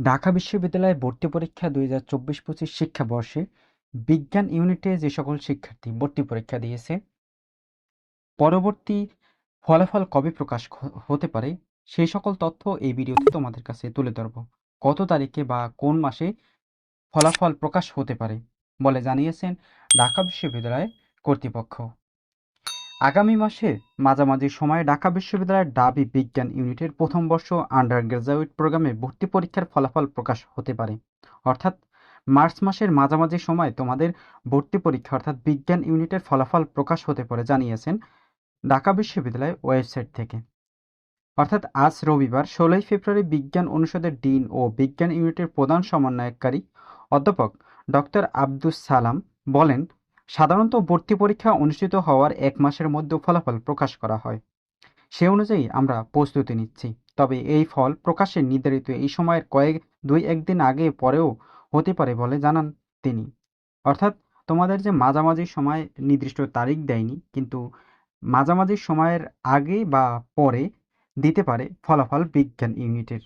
ঢাকা বিশ্ববিদ্যালয়ে ভর্তি পরীক্ষা দুই হাজার চব্বিশ পঁচিশ শিক্ষাবর্ষে বিজ্ঞান ইউনিটে যে সকল শিক্ষার্থী ভর্তি পরীক্ষা দিয়েছে, পরবর্তী ফলাফল কবে প্রকাশ হতে পারে সেই সকল তথ্য এই ভিডিওতে তোমাদের কাছে তুলে ধরব। কত তারিখে বা কোন মাসে ফলাফল প্রকাশ হতে পারে বলে জানিয়েছেন ঢাকা বিশ্ববিদ্যালয় কর্তৃপক্ষ। আগামী মাসের মাঝামাঝি সময়ে ঢাকা বিশ্ববিদ্যালয়ের ডাবি বিজ্ঞান ইউনিটের প্রথম বর্ষ আন্ডার গ্রাজুয়েট প্রোগ্রামে ভর্তি পরীক্ষার ফলাফল প্রকাশ হতে পারে। অর্থাৎ মার্চ মাসের মাঝামাঝি সময়ে তোমাদের ভর্তি পরীক্ষা অর্থাৎ বিজ্ঞান ইউনিটের ফলাফল প্রকাশ হতে পারে জানিয়েছেন ঢাকা বিশ্ববিদ্যালয়ের ওয়েবসাইট থেকে। অর্থাৎ আজ রবিবার, ষোলোই ফেব্রুয়ারি বিজ্ঞান অনুষদের ডিন ও বিজ্ঞান ইউনিটের প্রধান সমন্বয়কারী অধ্যাপক ডক্টর আব্দুস সালাম বলেন সাধারণত ভর্তি পরীক্ষা অনুষ্ঠিত হওয়ার এক মাসের মধ্যে ফলাফল প্রকাশ করা হয়। সে অনুযায়ী আমরা প্রস্তুতি নিচ্ছি। তবে এই ফল প্রকাশের নির্ধারিত এই সময়ের কয়েক, দুই, একদিন আগে পরেও হতে পারে বলে জানান তিনি। অর্থাৎ তোমাদের যে মাঝামাঝি সময় নির্দিষ্ট তারিখ দেয়নি, কিন্তু মাঝামাঝি সময়ের আগে বা পরে দিতে পারে ফলাফল বিজ্ঞান ইউনিটের।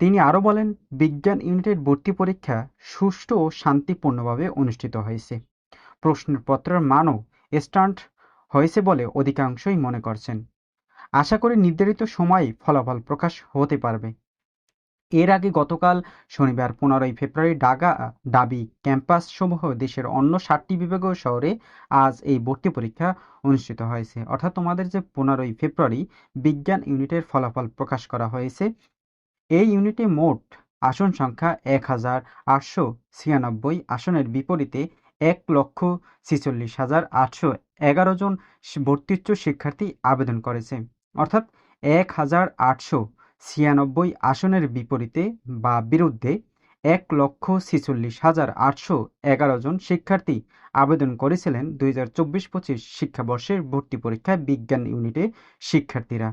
তিনি আরও বলেন, বিজ্ঞান ইউনিটের ভর্তি পরীক্ষা সুষ্ঠু ও শান্তিপূর্ণভাবে অনুষ্ঠিত হয়েছে। প্রশ্নপত্রের মানও স্টান্ট হয়েছে বলে অধিকাংশই মনে করছেন। আশা করি নির্ধারিত সময়ে ফলাফল প্রকাশ হতে পারবে। এর আগে গতকাল শনিবার পনেরোই ফেব্রুয়ারি ঢাকা ডাবি ক্যাম্পাস সমূহ দেশের অন্য সাতটি বিভাগীয় শহরে আজ এই ভর্তি পরীক্ষা অনুষ্ঠিত হয়েছে। অর্থাৎ তোমাদের যে পনেরোই ফেব্রুয়ারি বিজ্ঞান ইউনিটের ফলাফল প্রকাশ করা হয়েছে, এই ইউনিটে মোট আসন সংখ্যা এক হাজার আটশো ছিয়ানব্বই আসনের বিপরীতে এক লক্ষ ছিচল্লিশ হাজার আটশো এগারো জন ভর্তিচ্ছ শিক্ষার্থী আবেদন করেছে। অর্থাৎ এক হাজার আটশো ছিয়ানব্বই আসনের বিপরীতে বা বিরুদ্ধে এক লক্ষ ছিচল্লিশ হাজার আটশো এগারো জন শিক্ষার্থী আবেদন করেছিলেন দুই হাজার চব্বিশ পঁচিশ শিক্ষাবর্ষের ভর্তি পরীক্ষায় বিজ্ঞান ইউনিটে শিক্ষার্থীরা।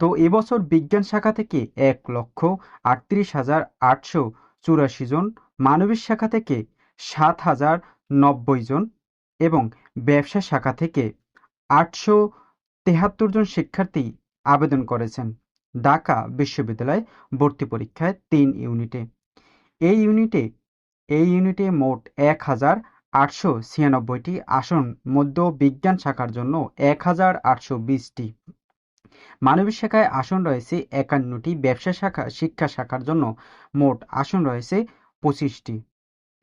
তো এবছর বিজ্ঞান শাখা থেকে এক লক্ষ আটত্রিশ হাজার আটশো চুরাশি জন মানবিক শাখা থেকে সাত হাজার নব্বই জন এবং ব্যবসা শাখা থেকে আটশো তেহাত্তর জন শিক্ষার্থী আবেদন করেছেন। ঢাকা বিশ্ববিদ্যালয় ভর্তি পরীক্ষায় তিন ইউনিটে। এই ইউনিটে এই ইউনিটে মোট এক হাজার আটশো ছিয়ানব্বইটি আসন মধ্য বিজ্ঞান শাখার জন্য এক হাজার আটশো বিশটি। মানবিক শাখায় আসন রয়েছে একান্নটি, ব্যবসা শাখা, শিক্ষা শাখার জন্য মোট আসন রয়েছে পঁচিশটি।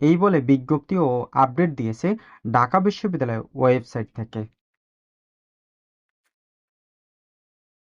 এই বলে বিজ্ঞপ্তি ও আপডেট দিয়েছে ঢাকা বিশ্ববিদ্যালয়ের ওয়েবসাইট থেকে।